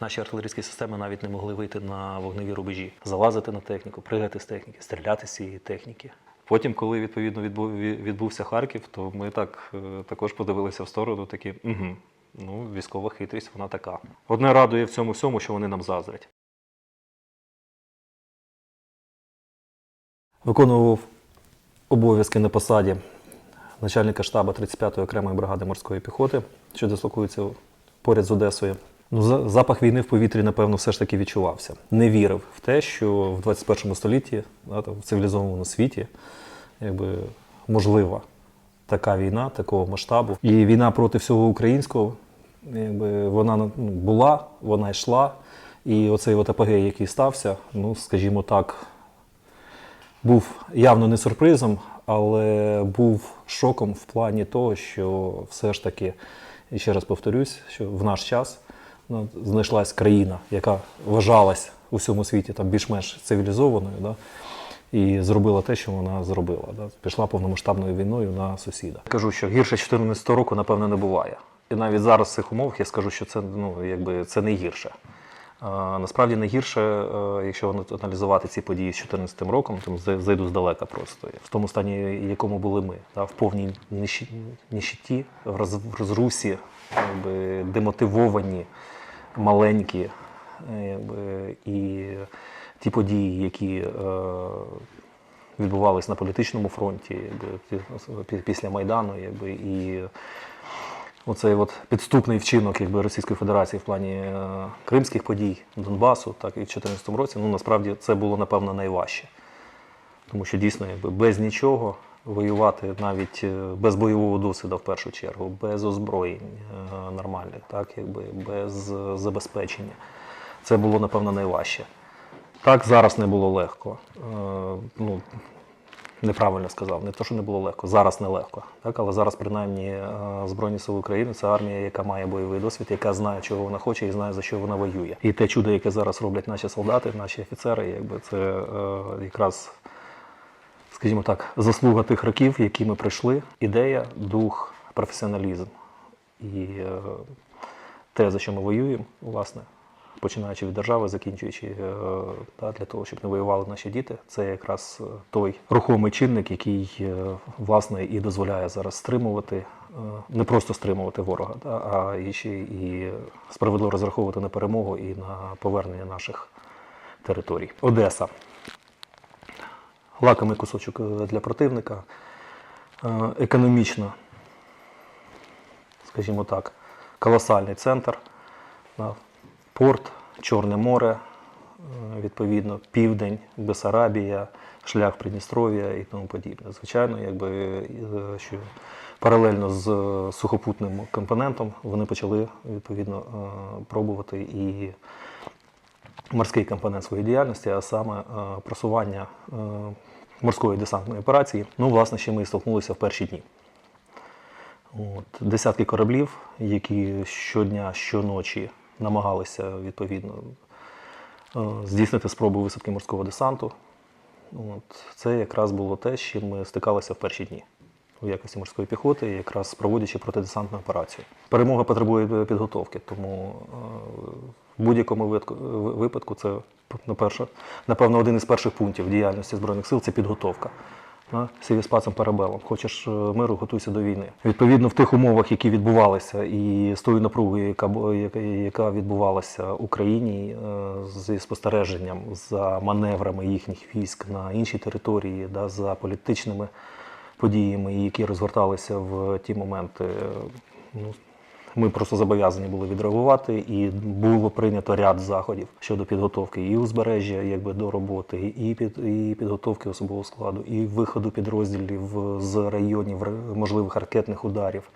Наші артилерійські системи навіть не могли вийти на вогневі рубежі, залазити на техніку, пригати з техніки, стріляти з цієї техніки. Потім, коли відповідно відбув, відбувся Харків, то ми так е, також подивилися в сторону, такі угу, ну, військова хитрість, вона така. Одне радує в цьому всьому, що вони нам заздрять. Виконував обов'язки на посаді начальника штабу 35-ї окремої бригади морської піхоти, що дислокується поряд з Одесою. Ну, запах війни в повітрі, напевно, все ж таки відчувався. Не вірив в те, що в 21 столітті, да, в цивілізованому світі, якби, можлива така війна, такого масштабу. І війна проти всього українського, якби, вона ну, була, вона йшла. І оцей от апогей, який стався, ну, скажімо так, був явно не сюрпризом, але був шоком в плані того, що все ж таки, ще раз повторюсь, що в наш час ну, знайшлась країна, яка вважалась у всьому світі там більш-менш цивілізованою, да, і зробила те, що вона зробила. Да, пішла повномасштабною війною на сусіда. Кажу, що гірше 2014 року, напевно, не буває. І навіть зараз в цих умовах я скажу, що це, ну, якби, це не гірше. А, Насправді найгірше, е, якщо аналізувати ці події з 2014 роком, там зай- зайду здалека просто. В тому стані, якому були ми, да, в повній роз- в розрусі, якби, демотивовані, маленькі. е, і ті події, які е, відбувались на політичному фронті, після Майдану, і оцей от підступний вчинок якби, Російської Федерації в плані е, кримських подій, Донбасу, так і в 2014 році, ну насправді це було напевно найважче. Тому що дійсно якби, без нічого воювати навіть е, без бойового досвіду в першу чергу, без озброєнь е, нормальних, так, якби, без е, забезпечення. Це було напевно найважче. Так, зараз не було легко. Ну, неправильно сказав, не те, що не було легко, зараз нелегко. Так, але зараз, принаймні, Збройні Сили України це армія, яка має бойовий досвід, яка знає, чого вона хоче і знає, за що вона воює. І те чудо, яке зараз роблять наші солдати, наші офіцери, якби це е, якраз, скажімо так, заслуга тих років, які ми пройшли. Ідея, дух, професіоналізм. І е, те, за що ми воюємо, власне, починаючи від держави, закінчуючи е, та, для того, щоб не воювали наші діти, це якраз е, той рухомий чинник, який е, власне і дозволяє зараз стримувати, е, не просто стримувати ворога, а і ще і справедливо розраховувати на перемогу і на повернення наших територій. Одеса. Лакомий кусочок е, для противника. Економічно скажімо так, колосальний центр, порт, Чорне море, е, відповідно, південь, Бесарабія, шлях Придністров'я і тому подібне. Звичайно, якби е, що паралельно з е, сухопутним компонентом вони почали відповідно е, пробувати і морський компонент своєї діяльності, а саме е, просування е, морської десантної операції. Ну, власне, ще ми і столкнулися в перші дні. От, десятки кораблів, які щодня, щоночі намагалися відповідно е, здійснити спробу висадки морського десанту. От, це якраз було те, з чим ми стикалися в перші дні у якості морської піхоти, якраз проводячи протидесантну операцію. Перемога потребує підготовки, тому будь-якому випадку- це наперше- напевно один із перших пунктів діяльності Збройних сил це підготовка. На сівіспацем парабелом. Хочеш е, миру, готуйся до війни. Відповідно, в тих умовах, які відбувалися, і з тою напругою, яка, яка відбувалася в Україні е, зі спостереженням за маневрами їхніх військ на іншій території, да, за політичними подіями, які розгорталися в ті моменти. е, Ну, ми просто зобов'язані були відреагувати, і було прийнято ряд заходів щодо підготовки і узбережжя, якби до роботи, і під і підготовки особового складу, і виходу підрозділів з районів можливих ракетних ударів.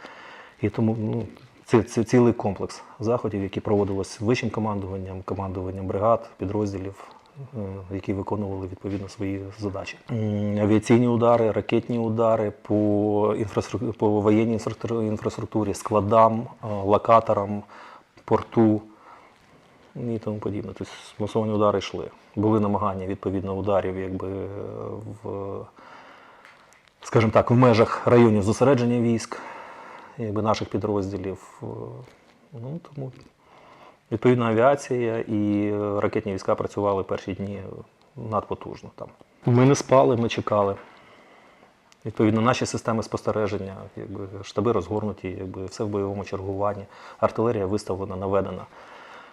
І тому ну, це, це цілий комплекс заходів, які проводились вищим командуванням, командуванням бригад, підрозділів, які виконували відповідно свої задачі. Авіаційні удари, ракетні удари по інфраструктурі, по воєнній інфраструктурі- складам, е, локаторам, порту і тому подібне. Тобто масовані удари йшли. Були намагання відповідно ударів, якби е, в, скажімо так, в межах районів зосередження військ, якби наших підрозділів. Е, Ну, тому Відповідно, авіація і е, ракетні війська працювали перші дні надпотужно там. Ми не спали, ми чекали. Відповідно, наші системи спостереження, якби штаби розгорнуті, якби все в бойовому чергуванні, артилерія виставлена, наведена.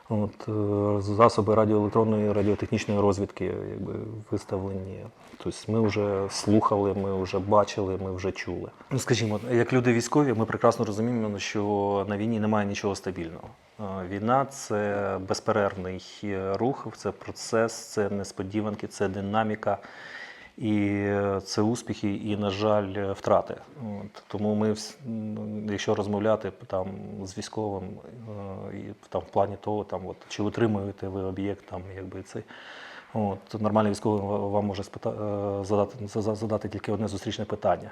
От, е, засоби радіоелектронної радіотехнічної розвідки якби, виставлені. Тобто ми вже слухали, ми вже бачили, ми вже чули. Ну, скажімо, як люди військові, ми прекрасно розуміємо, що на війні немає нічого стабільного. Е, Війна це безперервний е, рух, це процес, це несподіванки, це динаміка. І е, це успіхи, і, на жаль, втрати. От. Тому ми, якщо розмовляти там, з військовим, і там, в плані того, там, от, чи утримуєте ви об'єкт, там, якби цей. От, нормальний військовий вам може спита... задати, за- за- задати тільки одне зустрічне питання,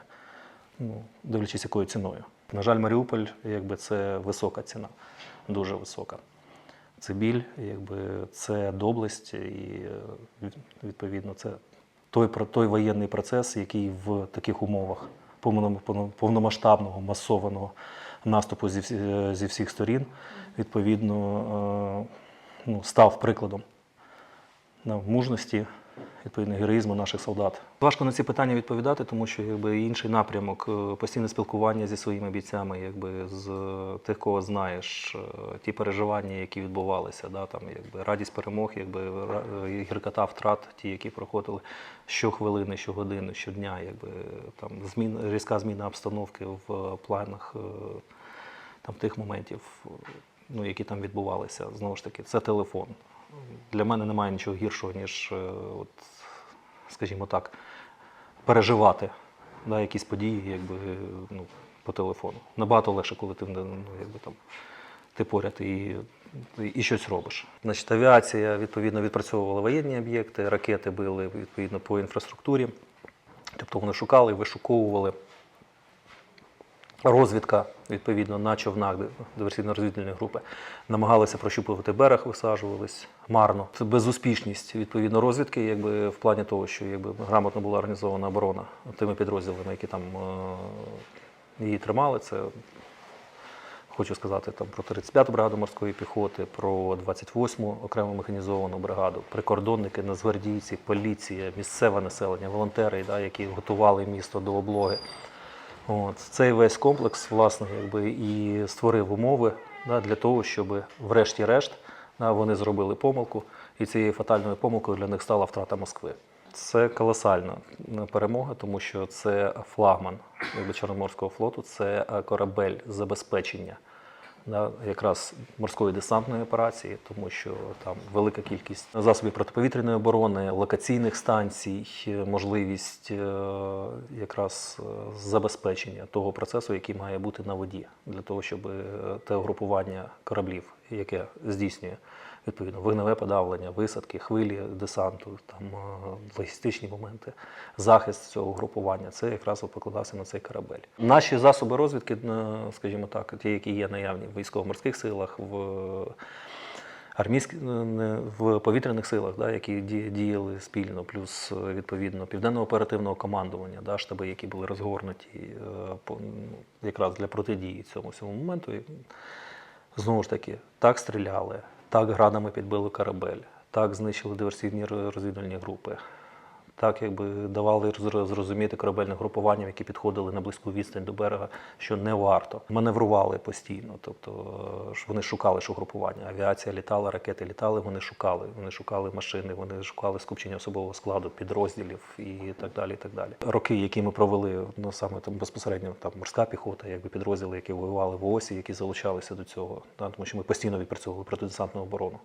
ну, дивлячись, якою ціною. На жаль, Маріуполь якби, це висока ціна, дуже висока. Це біль, якби це доблесть, і е, відповідно це той, той воєнний процес, який в таких умовах повно- повно- повномасштабного масованого наступу зі, зі всіх сторін, відповідно, е, ну, став прикладом мужності, відповідно, героїзму наших солдат. Важко на ці питання відповідати, тому що якби інший напрямок, е, постійне спілкування зі своїми бійцями, якби з е, тих, кого знаєш, е, ті переживання, які відбувалися, да, там, якби радість перемог, якби гіркота втрат, ті, які проходили щохвилини, щогодини, щодня, якби там змін, різка зміна обстановки в планах там тих моментів, ну, які там відбувалися. Знову ж таки, це телефон. Для мене немає нічого гіршого, ніж, е, от, скажімо так, переживати да, якісь події якби, ну, по телефону. Набагато легше, коли ти ну, якби, там, ти поряд і, і щось робиш. Значить, авіація відповідно відпрацьовувала воєнні об'єкти, ракети били відповідно по інфраструктурі. Тобто вони шукали, вишуковували. Розвідка, відповідно, на човнах диверсійно-розвідувальні групи намагалися прощупувати берег, висаджувались марно. Це безуспішність відповідно розвідки, якби в плані того, що якби грамотно була організована оборона тими підрозділами, які там е, її тримали. Це хочу сказати там про 35-ту бригаду морської піхоти, про 28-му окрему механізовану бригаду, прикордонники, нацгвардійці, поліція, місцеве населення, волонтери, да, які готували місто до облоги. От, цей весь комплекс, власне, якби і створив умови да, для того, щоб врешті-решт да, вони зробили помилку, і цією фатальною помилкою для них стала втрата Москви. Це колосальна е, перемога, тому що це флагман якби, Чорноморського флоту, це е, корабель забезпечення да, якраз морської десантної операції, тому що там велика кількість засобів протиповітряної оборони, локаційних станцій, е, можливість е, якраз е, забезпечення того процесу, який має бути на воді, для того, щоб те угрупування кораблів, яке здійснює відповідно вогневе подавлення, висадки, хвилі десанту, там е, логістичні моменти, захист цього групування, це якраз покладався на цей корабель. Наші засоби розвідки, е, скажімо так, ті, які є наявні в військово-морських силах, в армійських не, в повітряних силах, да, які діяли спільно, плюс е, відповідно південного оперативного командування, да, штаби, які були розгорнуті е, ну, якраз для протидії цьому всьому моменту. Знову ж таки, так стріляли, так градами підбили корабель, так знищили диверсійні ро- розвідувальні групи, так якби давали зрозуміти корабельним групуванням, які підходили на близьку відстань до берега, що не варто. Маневрували постійно, тобто е, вони шукали що групування. Авіація літала, ракети літали, вони шукали. Вони шукали машини, вони шукали скупчення особового складу, підрозділів і так далі. І так далі. Роки, які ми провели, ну саме там безпосередньо там морська піхота, якби підрозділи, які воювали в ООСі, які залучалися до цього, да, тому що ми постійно відпрацьовували протидесантну оборону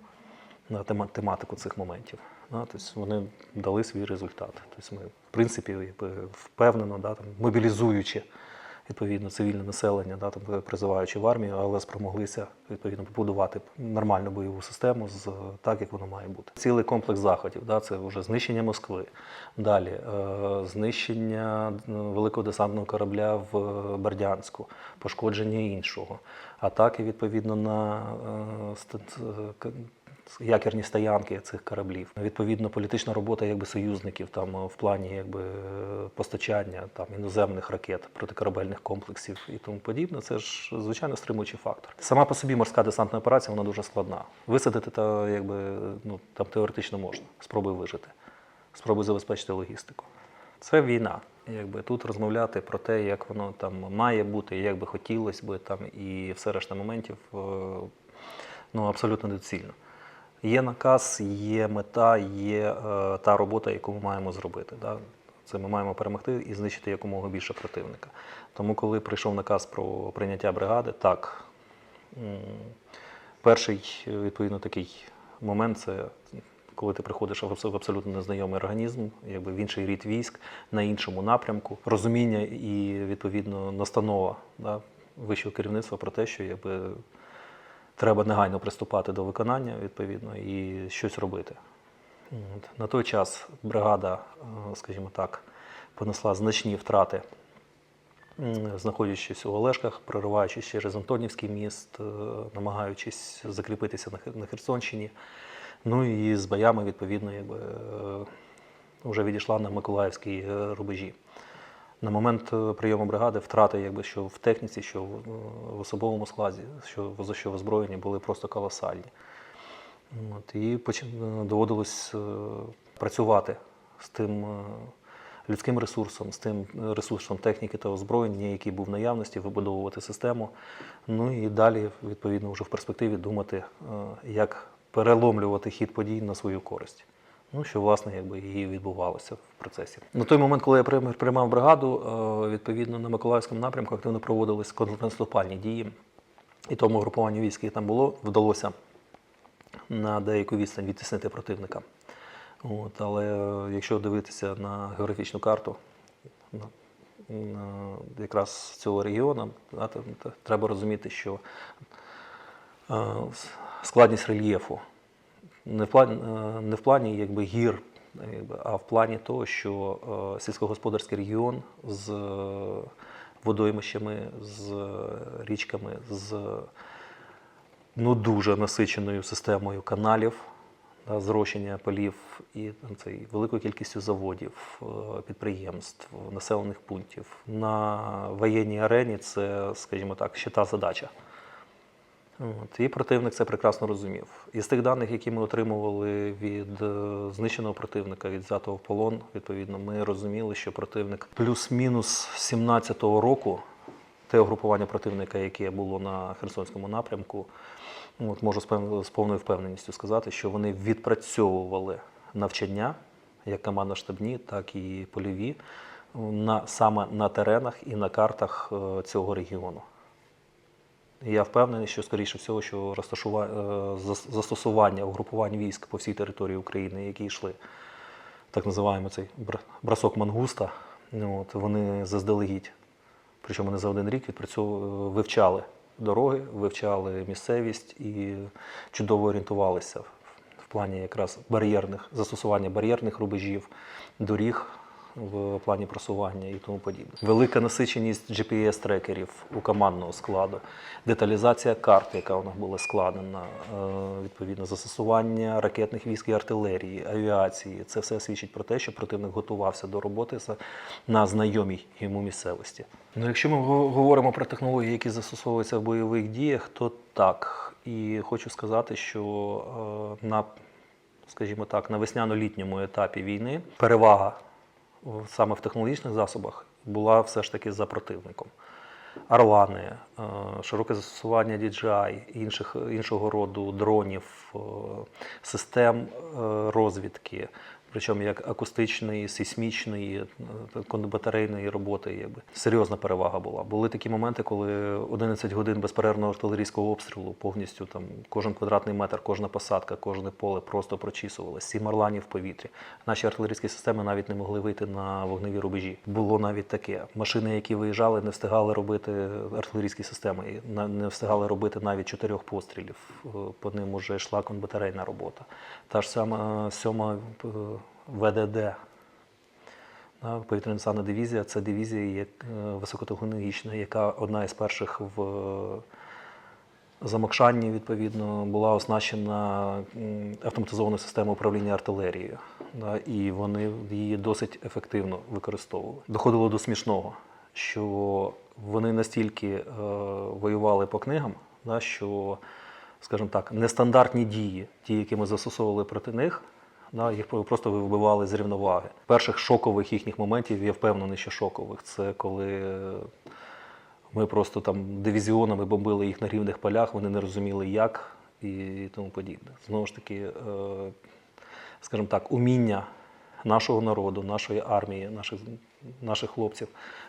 на тема- тематику цих моментів. Тобто вони дали свій результат. Тобто ми, в принципі, впевнено, да, там, мобілізуючи відповідно цивільне населення, да, там, призиваючи в армію, але спромоглися відповідно побудувати нормальну бойову систему з так, як воно має бути. Цілий комплекс заходів. Да, це вже знищення Москви. Далі е, знищення великого десантного корабля в Бердянську, пошкодження іншого, атаки відповідно на е, якірні стоянки цих кораблів. Відповідно, політична робота якби союзників там е, в плані якби е, постачання там іноземних ракет, протикорабельних комплексів і тому подібне. Це ж звичайно стримуючий фактор. Сама по собі морська десантна операція вона дуже складна. Висадити та якби ну там теоретично можна. Спробуй вижити, спробуй забезпечити логістику. Це війна. Якби тут розмовляти про те, як воно там має бути, як би хотілося би там, і все решта моментів е, ну абсолютно недоцільно. Є наказ, є мета, є е, та робота, яку ми маємо зробити. Це ми маємо перемогти і знищити якомога більше противника. Тому, коли прийшов наказ про прийняття бригади, так перший відповідно такий момент це коли ти приходиш в абсолютно незнайомий організм, якби в інший рід військ, на іншому напрямку, розуміння і відповідно настанова да, вищого керівництва про те, що якби треба негайно приступати до виконання відповідно і щось робити. От. На той час бригада, е, скажімо так, понесла значні втрати, знаходячись у Олешках, прориваючись через Антонівський міст, е, намагаючись закріпитися на Херсонщині. Ну і з боями, відповідно, якби, е, вже відійшла на Миколаївській рубежі. На момент е, прийому бригади втрати, якби що в техніці, що в, е, в особовому складі, що за що в озброєнні були просто колосальні. От, і поч- е, доводилось працювати з тим людським ресурсом, з тим ресурсом техніки та озброєння, який був в наявності, вибудовувати систему. Ну і далі, відповідно, вже в перспективі думати, як переломлювати хід подій на свою користь. Ну, що, власне, якби і відбувалося в процесі. На той момент, коли я приймав бригаду, е, відповідно на Миколаївському напрямку активно проводились контрнаступальні дії. І тому групуванню військ, яке там було, вдалося на деяку відстань відтіснити противника. От, але е, якщо дивитися на географічну карту, на, якраз цього регіону, треба розуміти, що е, складність рельєфу не в плані, е, не в плані якби, гір, а в плані того, що е, сільськогосподарський регіон з е, водоймищами, з річками, з ну, дуже насиченою системою каналів, зрощення полів і цей, великою кількістю заводів, підприємств, населених пунктів. На воєнній арені це, скажімо так, ще та задача. От, і противник це прекрасно розумів. Із тих даних, які ми отримували від е, знищеного противника, від взятого в полон, відповідно, ми розуміли, що противник плюс-мінус 17-го року, те угрупування противника, яке було на Херсонському напрямку, от, можу з повною впевненістю сказати, що вони відпрацьовували навчання, як командно-штабні, так і польові, на, саме на теренах і на картах е, цього регіону. Я впевнений, що скоріше всього, що розташува... е, застосування угрупувань військ по всій території України, які йшли, так називаємо цей бр- бросок мангуста, ну, от, вони заздалегідь, причому не за один рік відпрацьовували, вивчали дороги, вивчали місцевість і чудово орієнтувалися в плані якраз бар'єрних, застосування бар'єрних рубежів, доріг в плані просування і тому подібне. Велика насиченість GPS-трекерів у командного складу, деталізація карт, яка у нас була складена, е, відповідно, застосування ракетних військ і артилерії, авіації. Це все свідчить про те, що противник готувався до роботи на знайомій йому місцевості. Ну, якщо ми говоримо про технології, які застосовуються в бойових діях, то так. І хочу сказати, що е, на, скажімо так, на весняно-літньому етапі війни перевага саме в технологічних засобах була все ж таки за противником. Орлани, широке застосування DJI, інших, іншого роду дронів, е, систем е, розвідки, причому як акустичної, сейсмічної, е, роботи. Якби. Серйозна перевага була. Були такі моменти, коли 11 годин безперервного артилерійського обстрілу повністю там кожен квадратний метр, кожна посадка, кожне поле просто прочісувалося. Сім орланів в повітрі. Наші артилерійські системи навіть не могли вийти на вогневі рубежі. Було навіть таке. Машини, які виїжджали, не встигали робити артилерійські системи, і не встигали робити навіть чотирьох пострілів. Е, По ним вже йшла конбатарейна робота. Та ж сама сьома е, ВДД. Повітряна десантна дивізія це дивізія е, високотехнологічна, яка одна із перших в Замокшанні, відповідно, була оснащена м, автоматизована система управління артилерією, і вони її досить ефективно використовували. Доходило до смішного, що вони настільки е, воювали по книгам, да, що, скажімо так, нестандартні дії, ті, які ми застосовували проти них, да, їх просто вибивали з рівноваги. Перших шокових їхніх моментів, я впевнений, що шокових, це коли. ми просто там дивізіонами бомбили їх на рівних полях, вони не розуміли, як і тому подібне. Знову ж таки, е, скажімо так, уміння нашого народу, нашої армії, наших, наших хлопців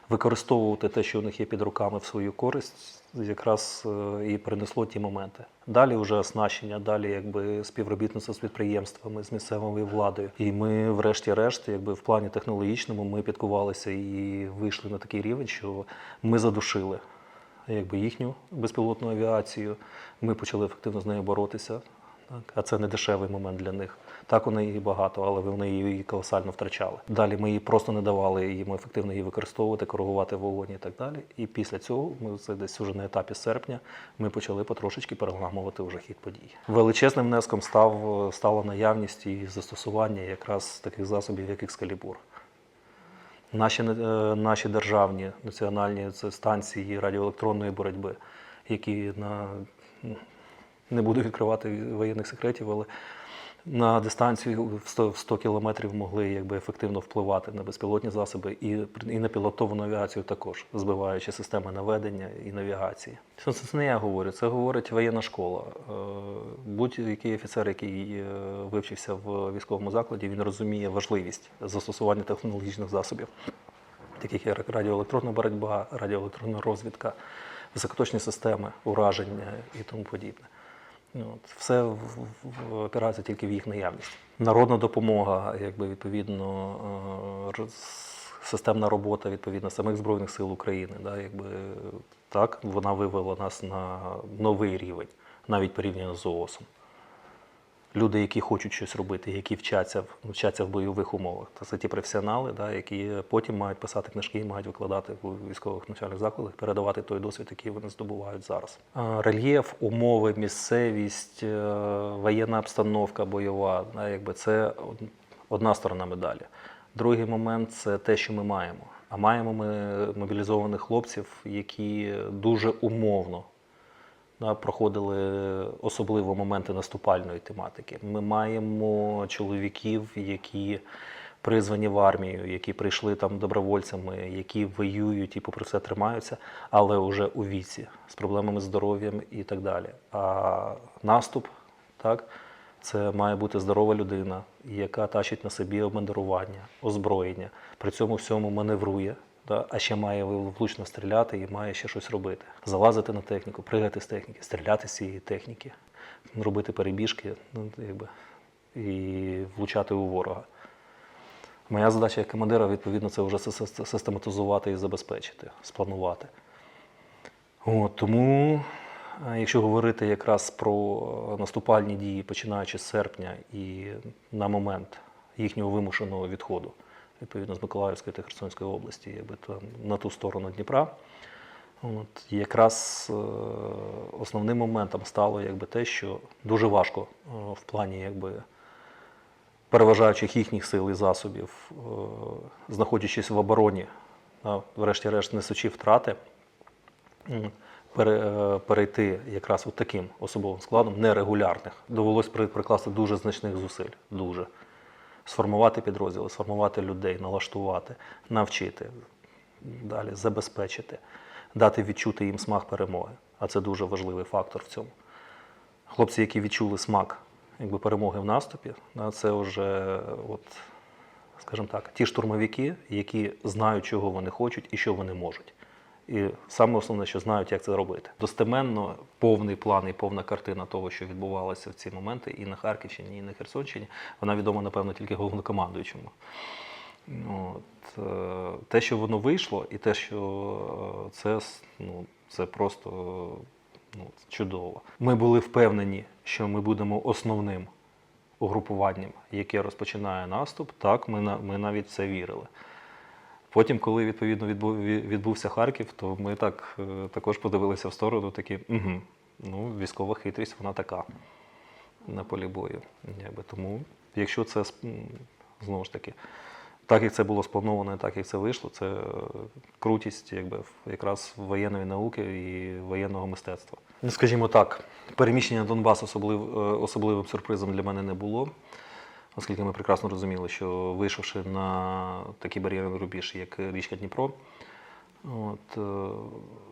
використовувати те, що у них є під руками в свою користь, якраз е, і принесло ті моменти. Далі вже оснащення, далі якби співробітництво з підприємствами, з місцевою владою. І ми, врешті-решт, якби в плані технологічному, ми підкувалися і вийшли на такий рівень, що ми задушили якби їхню безпілотну авіацію. Ми почали ефективно з нею боротися. Так? А це не дешевий момент для них. Так вони її багато, але вони її колосально втрачали. Далі ми її просто не давали їм ефективно її використовувати, коригувати вогонь і так далі. І після цього ми це десь уже на етапі серпня ми почали потрошечки переламувати вже хід подій. Величезним внеском став стала наявність і застосування якраз таких засобів, як екскалібур. Наші, е, наші державні національні станції радіоелектронної боротьби, які на не буду відкривати воєнних секретів, але на дистанцію в 100, в 100 кілометрів могли якби ефективно впливати на безпілотні засоби і, і на пілотовану авіацію також, збиваючи системи наведення і навігації. Це, це не я говорю, це говорить воєнна школа. Е, Будь-який офіцер, який е, вивчився в військовому закладі, він розуміє важливість застосування технологічних засобів, таких як радіоелектронна боротьба, радіоелектронна розвідка, високоточні системи, ураження і тому подібне. Ну, все опирається тільки в їх наявність. Народна допомога, якби відповідно, е, системна робота відповідно самих збройних сил України. Да, якби, так, вона вивела нас на новий рівень, навіть порівняно з ООСом. Люди, які хочуть щось робити, які вчаться, вчаться в бойових умовах. Це ті професіонали, да, які потім мають писати книжки мають викладати в військових навчальних закладах, передавати той досвід, який вони здобувають зараз. Рельєф, умови, місцевість, е, воєнна обстановка бойова, да, якби це одна сторона медалі. Другий момент це те, що ми маємо. А маємо ми мобілізованих хлопців, які дуже умовно проходили особливо моменти наступальної тематики. Ми маємо чоловіків, які призвані в армію, які прийшли там добровольцями, які воюють і попри все тримаються, але вже у віці з проблемами здоров'ям і так далі. А наступ, так, це має бути здорова людина, яка тащить на собі обмундирування, озброєння, при цьому всьому маневрує, а ще має влучно стріляти і має ще щось робити. Залазити на техніку, пригати з техніки, стріляти з цієї техніки, робити перебіжки ну, якби, і влучати у ворога. Моя задача як командира, відповідно, це вже систематизувати і забезпечити, спланувати. От, тому, е, якщо говорити якраз про наступальні дії, починаючи з серпня і на момент їхнього вимушеного відходу, відповідно з Миколаївської та Херсонської області, якби там на ту сторону Дніпра, от, якраз е, основним моментом стало якби, те, що дуже важко е, в плані якби, переважаючих їхніх сил і засобів, е, знаходячись в обороні, да, врешті-решт несучи втрати, пере- е, перейти якраз от таким особовим складом нерегулярних. Довелось при- прикласти дуже значних зусиль. Дуже. Сформувати підрозділи, сформувати людей, налаштувати, навчити, далі забезпечити, дати відчути їм смак перемоги. А це дуже важливий фактор в цьому. Хлопці, які відчули смак якби, перемоги в наступі, це вже, от, скажімо так, ті штурмовики, які знають, чого вони хочуть і що вони можуть. І саме основне, що знають, як це робити. Достеменно повний план і повна картина того, що відбувалося в ці моменти і на Харківщині, і на Херсонщині, вона відома, напевно, тільки головнокомандуючому. От, е, те, що воно вийшло, і те, що е, це, ну, це просто ну, чудово. Ми були впевнені, що ми будемо основним угрупуванням, яке розпочинає наступ. Так, ми, ми навіть це вірили. Потім, коли відповідно відбув, відбувся Харків, то ми так е, також подивилися в сторону, такі, угу, ну, військова хитрість вона така на полі бою. Якби. Тому, якщо це знову ж таки, так як це було сплановано, так як це вийшло, це е, крутість якби, якраз воєнної науки і воєнного мистецтва. Ну, скажімо так, переміщення на Донбас особлив, е, особливим сюрпризом для мене не було, оскільки ми прекрасно розуміли, що вийшовши на такий бар'єрний рубіж, як річка Дніпро, От, е,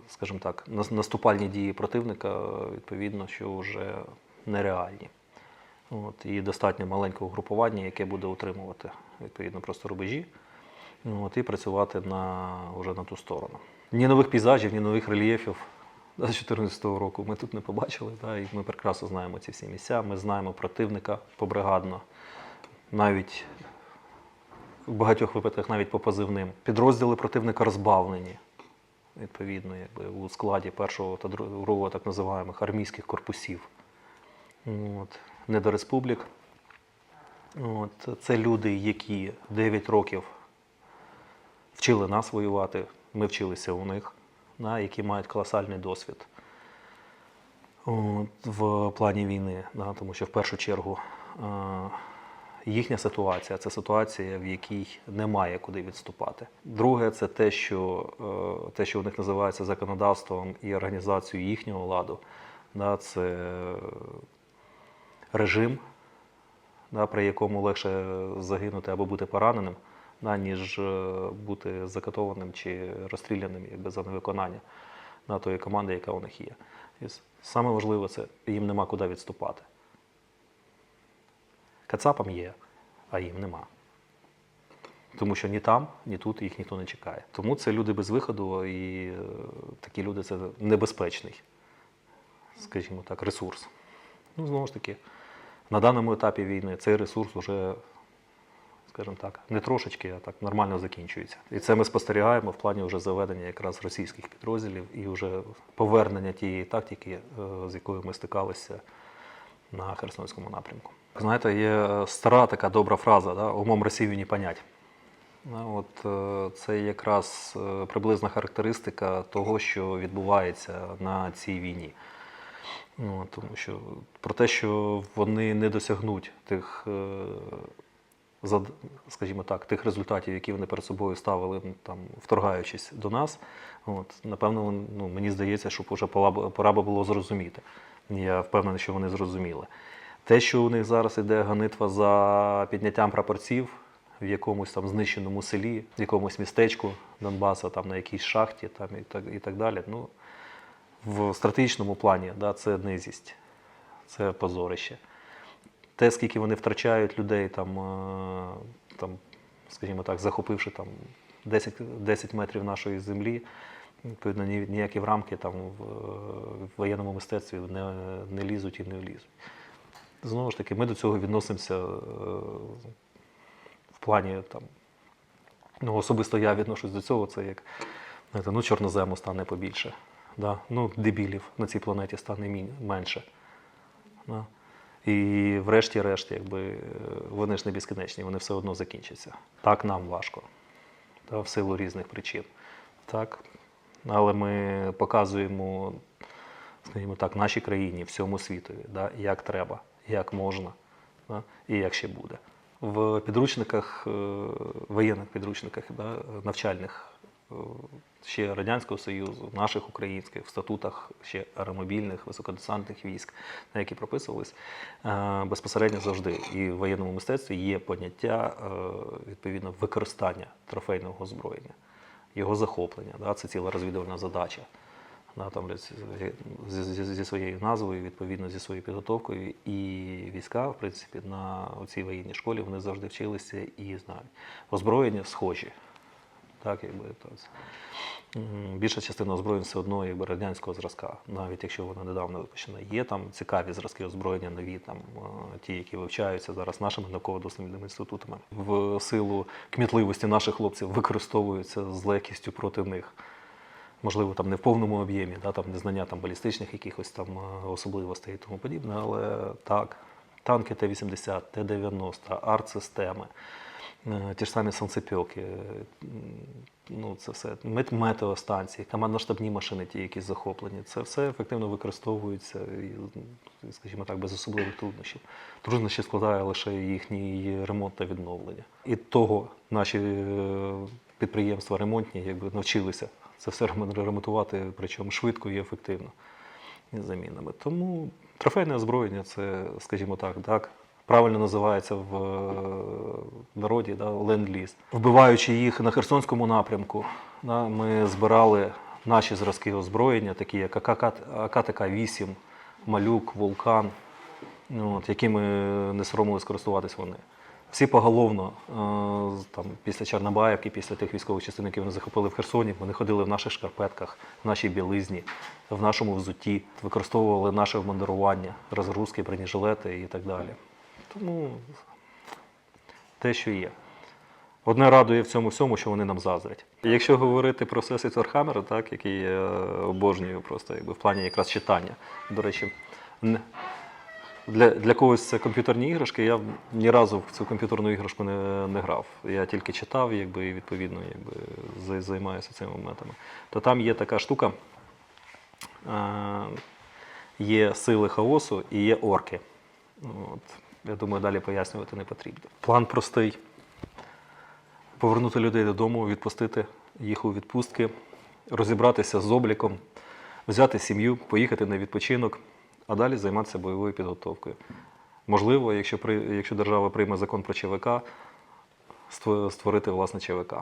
скажімо так, наступальні дії противника, відповідно, що вже нереальні. От, і достатньо маленького групування, яке буде утримувати відповідно просто рубежі, от, і працювати на, вже на ту сторону. Ні нових пейзажів, ні нових рельєфів з 2014 року ми тут не побачили. Да, і ми прекрасно знаємо ці всі місця. Ми знаємо противника побригадно, навіть в багатьох випадках навіть по позивним. Підрозділи противника розбавлені, відповідно, якби у складі першого та другого так називаємих армійських корпусів. От, недореспублік. От, це люди, які 9 років вчили нас воювати, ми вчилися у них, да, які мають колосальний досвід от, в плані війни, да, тому що в першу чергу е, їхня ситуація це ситуація, в якій немає куди відступати. Друге, це те, що, е, те, що у них називається законодавством і організацією їхнього ладу. Це режим, при якому легше загинути або бути пораненим, ніж е, бути закатованим чи розстріляним за невиконання да, тої команди, яка у них є. І саме важливе це їм нема куди відступати. Кацапам є, а їм нема. Тому що ні там, ні тут їх ніхто не чекає. Тому це люди без виходу, і е, такі люди це небезпечний, скажімо так, ресурс. Ну, знову ж таки, на даному етапі війни цей ресурс вже, скажімо так, не трошечки, а так нормально закінчується. І це ми спостерігаємо в плані вже заведення якраз російських підрозділів і вже повернення тієї тактики, е, з якою ми стикалися на Херсонському напрямку. Знаєте, є е, стара така добра фраза, да? умом Росію не понять. Ну, От е, це якраз е, приблизна характеристика того, що відбувається на цій війні. Ну, тому що про те, що вони не досягнуть тих, скажімо так, тих результатів, які вони перед собою ставили, там, вторгаючись до нас, от, напевно, ну, мені здається, що вже пора би було зрозуміти. Я впевнений, що вони зрозуміли. Те, що у них зараз іде ганитва за підняттям прапорців в якомусь там знищеному селі, в якомусь містечку Донбаса, там на якійсь шахті там, і, так, і так далі. Ну, в стратегічному плані да, це низість, це позорище. Те, скільки вони втрачають людей, там, е, там, скажімо так, захопивши там 10, 10 метрів нашої землі, відповідно, ні- ніякі в рамки там, в, в воєнному мистецтві не, не лізуть і не влізуть. Знову ж таки, ми до цього відносимося е, в плані там, ну, особисто я відношусь до цього, це як знаєте, ну, чорнозему стане побільше. Да? Ну, дебілів на цій планеті стане менше. Да? І врешті-решт, якби, е, вони ж не безкінечні, вони все одно закінчаться. Так нам важко, та, в силу різних причин. Так? Але ми показуємо, скажімо так, нашій країні, всьому світові, да, як треба, як можна да, і як ще буде. В підручниках, е, воєнних підручниках, да, навчальних е, ще Радянського Союзу, наших українських, в статутах ще аеромобільних, високодесантних військ, на які прописувались, е, безпосередньо завжди і в воєнному мистецтві є поняття відповідно використання трофейного озброєння, його захоплення. Да, це ціла розвідувальна задача. Да, там, з- з- з- зі своєю назвою, відповідно зі своєю підготовкою. І війська, в принципі, на цій воєнній школі вони завжди вчилися і знають. Озброєння схожі. Так, якби, то, більша частина озброєнь все одно якби, радянського зразка, навіть якщо вона недавно випущена. Є там цікаві зразки озброєння, нові, там, е, ті, які вивчаються зараз нашими науково-дослідними інститутами. В силу кмітливості наших хлопців використовуються з легкістю проти них можливо, там не в повному об'ємі, да, там незнання там, балістичних якихось там е, особливостей і тому подібне, але так, танки Т-80, Т-90, арт-системи, Е, Ті ж самі сонцепьоки, е, ну це все метеостанції, командно-штабні машини, ті, які захоплені. Це все ефективно використовується, скажімо так, без особливих труднощів. Труднощі складає лише їхній ремонт та відновлення. І того наші підприємства ремонтні якби навчилися це все ремонтувати, причому швидко і ефективно і з замінами. Тому трофейне озброєння це, скажімо так, так. Правильно називається в народі да, ленд-ліз. Вбиваючи їх на Херсонському напрямку, да, ми збирали наші зразки озброєння, такі як АКТК-8, Малюк, Вулкан, ну, от, якими не соромились користуватись вони. Всі поголовно, е, там, після Чорнобаївки, після тих військових частин, які вони захопили в Херсоні, вони ходили в наших шкарпетках, в нашій білизні, в нашому взутті, використовували наше обмундирування, розгрузки, бронежилети і так далі. Тому те, що є. Одне радує в цьому всьому, що вони нам заздрять. Якщо говорити про Всесвіт Вархаммера, так, який я обожнюю просто якби, в плані якраз читання. До речі, для, для когось це комп'ютерні іграшки. Я ні разу в цю комп'ютерну іграшку не, не грав. Я тільки читав якби, і відповідно якби, займаюся цими моментами. То там є така штука: е, є сили хаосу і є орки. От. Я думаю, далі пояснювати не потрібно. План простий: повернути людей додому, відпустити їх у відпустки, розібратися з обліком, взяти сім'ю, поїхати на відпочинок, а далі займатися бойовою підготовкою. Можливо, якщо, якщо держава прийме закон про ЧВК, створити власне ЧВК.